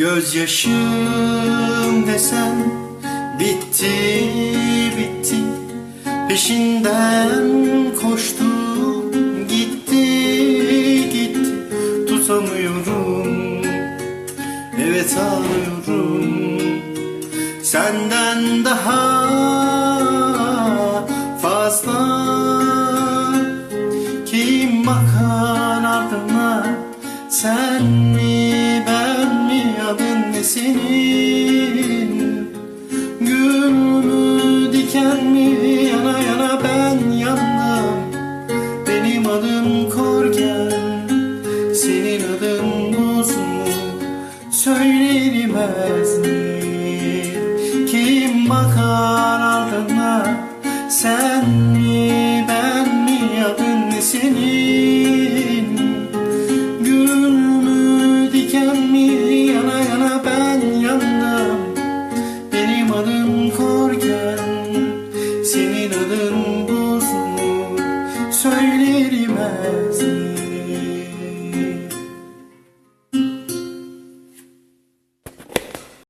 Gözyaşım desem bitti bitti. Peşinden koştum gitti gitti. Tutamıyorum evet ağlıyorum Senden daha fazla Kim bakar ardına? Sen mi ben senin Gül mü diken mi? Yana yana ben yandım. Benim adım Korgen. Senin adın Buz mu Söylenmez mi Kim bakar ardına Sen